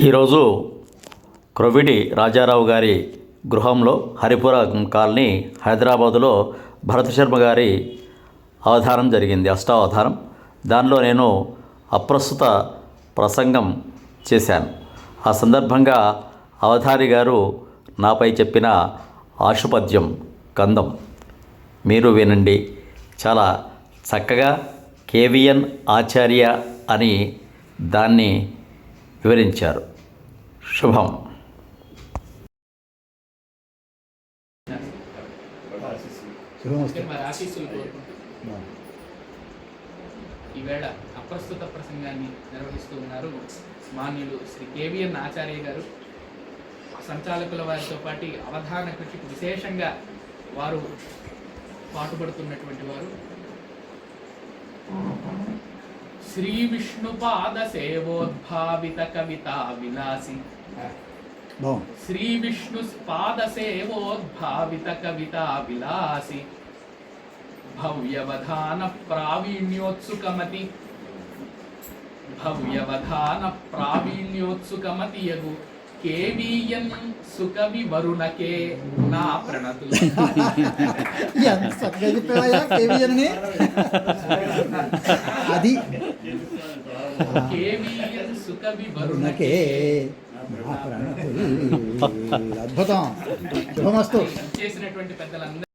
ఈరోజు క్రొవిడి రాజారావు గారి గృహంలో హరిపురం కాలనీ హైదరాబాదులో భరత్ శర్మ గారి అవధారం జరిగింది అష్టావధారం దానిలో నేను అప్రస్తుత ప్రసంగం చేశాను. ఆ సందర్భంగా అవధారి గారు నాపై చెప్పిన ఆశుపద్యం కందం మీరు వినండి. చాలా చక్కగా కేవిఎన్ ఆచార్య అని దాన్ని వివరించారు. శుభం. ఈవేళ అప్రస్తుత ప్రసంగాన్ని నిర్వహిస్తూ ఉన్నారు మాన్యులు శ్రీ కేవీఎన్ ఆచార్య గారు. సంచాలకుల వారితో పాటు అవధాన కృషికి విశేషంగా వారు పాటుపడుతున్నటువంటి వారు. శ్రీ విష్ణుపాద సేవోద్భావిత కవితా విలాసి శ్రీ విష్ణు పాద సేవోద్భావిత కవితా విలాసి భవ్యవధాన ప్రావీణ్యోత్సుకమతి భవ్యవధాన ప్రావీణ్యోత్సుకమతి యగు కేవీయన్ సుకవి వరుణకే నా ప్రణతులు ఎంత చక్కగా చెప్పావయ్యా కేవీఎన్ని అది కేవీయన్ అద్భుతం. శుభమస్తు. చేసినటువంటి పెద్దలందరూ